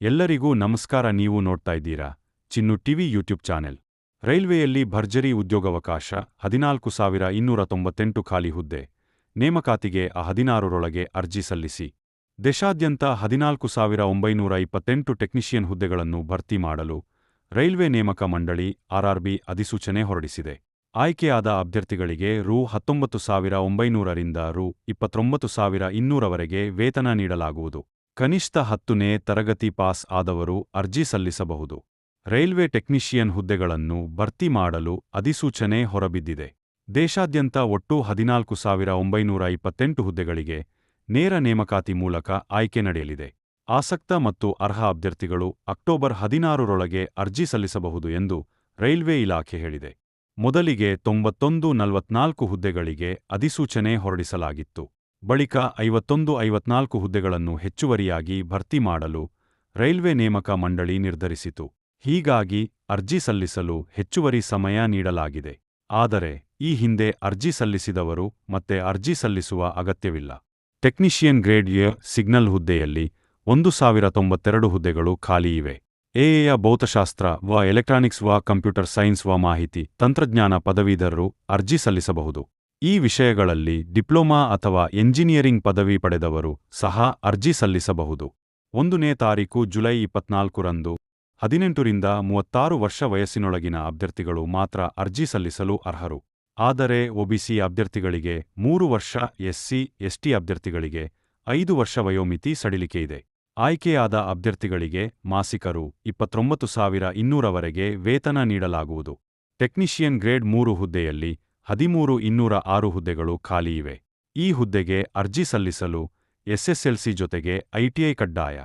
ಎಲ್ಲರಿಗೂ ನಮಸ್ಕಾರ, ನೀವು ನೋಡ್ತಾ ಇದ್ದೀರಾ ಚಿನ್ನು ಟಿವಿ ಯೂಟ್ಯೂಬ್ ಚಾನೆಲ್. ರೈಲ್ವೆಯಲ್ಲಿ ಭರ್ಜರಿ ಉದ್ಯೋಗಾವಕಾಶ, ಹದಿನಾಲ್ಕು ಸಾವಿರ ಇನ್ನೂರ ತೊಂಬತ್ತೆಂಟು ಖಾಲಿ ಹುದ್ದೆ. ನೇಮಕಾತಿಗೆ ಆ ಹದಿನಾರರೊಳಗೆ ಅರ್ಜಿ ಸಲ್ಲಿಸಿ. ದೇಶಾದ್ಯಂತ ಹದಿನಾಲ್ಕು ಸಾವಿರ ಒಂಬೈನೂರ ಇಪ್ಪತ್ತೆಂಟು ಟೆಕ್ನಿಷಿಯನ್ ಹುದ್ದೆಗಳನ್ನು ಭರ್ತಿ ಮಾಡಲು ರೈಲ್ವೆ ನೇಮಕ ಮಂಡಳಿ, ಆರ್ಆರ್ಬಿ ಅಧಿಸೂಚನೆ ಹೊರಡಿಸಿದೆ. ಆಯ್ಕೆಯಾದ ಅಭ್ಯರ್ಥಿಗಳಿಗೆ ರು ಹತ್ತೊಂಬತ್ತು ಸಾವಿರ ಒಂಬೈನೂರರಿಂದ ರು ಇಪ್ಪತ್ತೊಂಬತ್ತು ಸಾವಿರ ಇನ್ನೂರವರೆಗೆ ವೇತನ ನೀಡಲಾಗುವುದು. ಕನಿಷ್ಠ ಹತ್ತನೇ ತರಗತಿ ಪಾಸ್ ಆದವರು ಅರ್ಜಿ ಸಲ್ಲಿಸಬಹುದು. ರೈಲ್ವೆ ಟೆಕ್ನಿಷಿಯನ್ ಹುದ್ದೆಗಳನ್ನು ಭರ್ತಿ ಮಾಡಲು ಅಧಿಸೂಚನೆ ಹೊರಬಿದ್ದಿದೆ. ದೇಶಾದ್ಯಂತ ಒಟ್ಟು ಹದಿನಾಲ್ಕು ಸಾವಿರ ಒಂಬೈನೂರ ಇಪ್ಪತ್ತೆಂಟು ಹುದ್ದೆಗಳಿಗೆ ನೇರ ನೇಮಕಾತಿ ಮೂಲಕ ಆಯ್ಕೆ ನಡೆಯಲಿದೆ. ಆಸಕ್ತ ಮತ್ತು ಅರ್ಹ ಅಭ್ಯರ್ಥಿಗಳು ಅಕ್ಟೋಬರ್ ಹದಿನಾರರೊಳಗೆ ಅರ್ಜಿ ಸಲ್ಲಿಸಬಹುದು ಎಂದು ರೈಲ್ವೆ ಇಲಾಖೆ ಹೇಳಿದೆ. ಮೊದಲಿಗೆ ತೊಂಬತ್ತೊಂದು ನಲವತ್ನಾಲ್ಕು ಹುದ್ದೆಗಳಿಗೆ ಅಧಿಸೂಚನೆ ಹೊರಡಿಸಲಾಗಿತ್ತು. ಬಳಿಕ ಐವತ್ತೊಂದು ಐವತ್ನಾಲ್ಕು ಹುದ್ದೆಗಳನ್ನು ಹೆಚ್ಚುವರಿಯಾಗಿ ಭರ್ತಿ ಮಾಡಲು ರೈಲ್ವೆ ನೇಮಕ ಮಂಡಳಿ ನಿರ್ಧರಿಸಿತು. ಹೀಗಾಗಿ ಅರ್ಜಿ ಸಲ್ಲಿಸಲು ಹೆಚ್ಚುವರಿ ಸಮಯ ನೀಡಲಾಗಿದೆ. ಆದರೆ ಈ ಹಿಂದೆ ಅರ್ಜಿ ಸಲ್ಲಿಸಿದವರು ಮತ್ತೆ ಅರ್ಜಿ ಸಲ್ಲಿಸುವ ಅಗತ್ಯವಿಲ್ಲ. ಟೆಕ್ನಿಷಿಯನ್ ಗ್ರೇಡ್ ಎ ಸಿಗ್ನಲ್ ಹುದ್ದೆಯಲ್ಲಿ ಒಂದು ಸಾವಿರ ತೊಂಬತ್ತೆರಡು ಹುದ್ದೆಗಳು ಖಾಲಿ ಇವೆ. ಎಎಯ ಭೌತಶಾಸ್ತ್ರ ವ ಎಲೆಕ್ಟ್ರಾನಿಕ್ಸ್ ವ ಕಂಪ್ಯೂಟರ್ ಸೈನ್ಸ್ ವ ಮಾಹಿತಿ ತಂತ್ರಜ್ಞಾನ ಪದವೀಧರರು ಅರ್ಜಿ ಸಲ್ಲಿಸಬಹುದು. ಈ ವಿಷಯಗಳಲ್ಲಿ ಡಿಪ್ಲೊಮಾ ಅಥವಾ ಎಂಜಿನಿಯರಿಂಗ್ ಪದವಿ ಪಡೆದವರು ಸಹ ಅರ್ಜಿ ಸಲ್ಲಿಸಬಹುದು. ಒಂದನೇ ತಾರೀಕು ಜುಲೈ ಇಪ್ಪತ್ನಾಲ್ಕರಂದು ಹದಿನೆಂಟರಿಂದ ಮೂವತ್ತಾರು ವರ್ಷ ವಯಸ್ಸಿನೊಳಗಿನ ಅಭ್ಯರ್ಥಿಗಳು ಮಾತ್ರ ಅರ್ಜಿ ಸಲ್ಲಿಸಲು ಅರ್ಹರು. ಆದರೆ ಒಬಿಸಿ ಅಭ್ಯರ್ಥಿಗಳಿಗೆ ಮೂರು ವರ್ಷ ಎಸ್ಸಿ ಎಸ್ಟಿ ಅಭ್ಯರ್ಥಿಗಳಿಗೆ ಐದು ವರ್ಷ ವಯೋಮಿತಿ ಸಡಿಲಿಕೆಯಿದೆ ಆಯ್ಕೆಯಾದ ಅಭ್ಯರ್ಥಿಗಳಿಗೆ ಮಾಸಿಕರು ಇಪ್ಪತ್ತೊಂಬತ್ತು ಸಾವಿರ ಇನ್ನೂರವರೆಗೆ ವೇತನ ನೀಡಲಾಗುವುದು. ಟೆಕ್ನಿಷಿಯನ್ ಗ್ರೇಡ್ ಮೂರು ಹುದ್ದೆಯಲ್ಲಿ ಹದಿಮೂರು ಇನ್ನೂರ ಆರು ಹುದ್ದೆಗಳು ಖಾಲಿಯಿವೆ ಈ ಹುದ್ದೆಗೆ ಅರ್ಜಿ ಸಲ್ಲಿಸಲು ಎಸ್ಎಸ್ಎಲ್ಸಿ ಜೊತೆಗೆ ಐಟಿಐ ಕಡ್ಡಾಯ.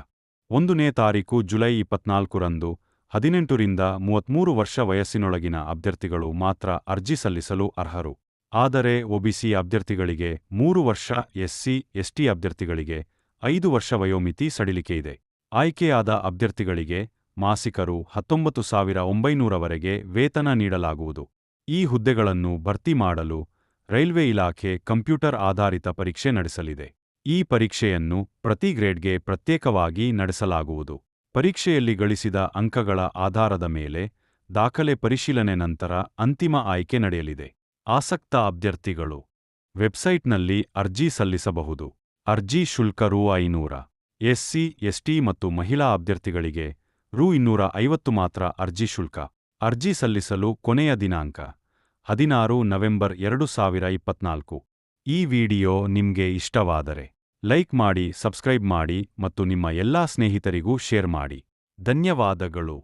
ಒಂದನೇ ತಾರೀಕು ಜುಲೈ ಇಪ್ಪತ್ನಾಲ್ಕರಂದು ಹದಿನೆಂಟರಿಂದ ಮೂವತ್ಮೂರು ವರ್ಷ ವಯಸ್ಸಿನೊಳಗಿನ ಅಭ್ಯರ್ಥಿಗಳು ಮಾತ್ರ ಅರ್ಜಿ ಸಲ್ಲಿಸಲು ಅರ್ಹರು. ಆದರೆ ಒಬಿಸಿ ಅಭ್ಯರ್ಥಿಗಳಿಗೆ ಮೂರು ವರ್ಷ, ಎಸ್ಸಿ, ಎಸ್ಟಿ ಅಭ್ಯರ್ಥಿಗಳಿಗೆ ಐದು ವರ್ಷ ವಯೋಮಿತಿ ಸಡಿಲಿಕೆಯಿದೆ ಆಯ್ಕೆಯಾದ ಅಭ್ಯರ್ಥಿಗಳಿಗೆ ಮಾಸಿಕರು ಹತ್ತೊಂಬತ್ತು ಸಾವಿರ ವೇತನ ನೀಡಲಾಗುವುದು. ಈ ಹುದ್ದೆಗಳನ್ನು ಭರ್ತಿ ಮಾಡಲು ರೈಲ್ವೆ ಇಲಾಖೆ ಕಂಪ್ಯೂಟರ್ ಆಧಾರಿತ ಪರೀಕ್ಷೆ ನಡೆಸಲಿದೆ. ಈ ಪರೀಕ್ಷೆಯನ್ನು ಪ್ರತಿ ಗ್ರೇಡ್ಗೆ ಪ್ರತ್ಯೇಕವಾಗಿ ನಡೆಸಲಾಗುವುದು. ಪರೀಕ್ಷೆಯಲ್ಲಿ ಗಳಿಸಿದ ಅಂಕಗಳ ಆಧಾರದ ಮೇಲೆ ದಾಖಲೆ ಪರಿಶೀಲನೆ ನಂತರ ಅಂತಿಮ ಆಯ್ಕೆ ನಡೆಯಲಿದೆ. ಆಸಕ್ತ ಅಭ್ಯರ್ಥಿಗಳು. ವೆಬ್ಸೈಟ್ನಲ್ಲಿ ಅರ್ಜಿ ಸಲ್ಲಿಸಬಹುದು. ಅರ್ಜಿ ಶುಲ್ಕ ರು ಐನೂರ. ಎಸ್ಸಿ, ಎಸ್ಟಿ ಮತ್ತು ಮಹಿಳಾ ಅಭ್ಯರ್ಥಿಗಳಿಗೆ ರು ಇನ್ನೂರ ಐವತ್ತು ಮಾತ್ರ ಅರ್ಜಿ ಶುಲ್ಕ. ಅರ್ಜಿ ಸಲ್ಲಿಸಲು ಕೊನೆಯ ದಿನಾಂಕ, ಹದಿನಾರು ನವೆಂಬರ್ ಎರಡು ಸಾವಿರ ಇಪ್ಪತ್ನಾಲ್ಕು. ಈ ವಿಡಿಯೋ ನಿಮ್ಗೆ ಇಷ್ಟವಾದರೆ ಲೈಕ್ ಮಾಡಿ, ಸಬ್ಸ್ಕ್ರೈಬ್ ಮಾಡಿ ಮತ್ತು ನಿಮ್ಮ ಎಲ್ಲಾ ಸ್ನೇಹಿತರಿಗೂ ಶೇರ್ ಮಾಡಿ. ಧನ್ಯವಾದಗಳು.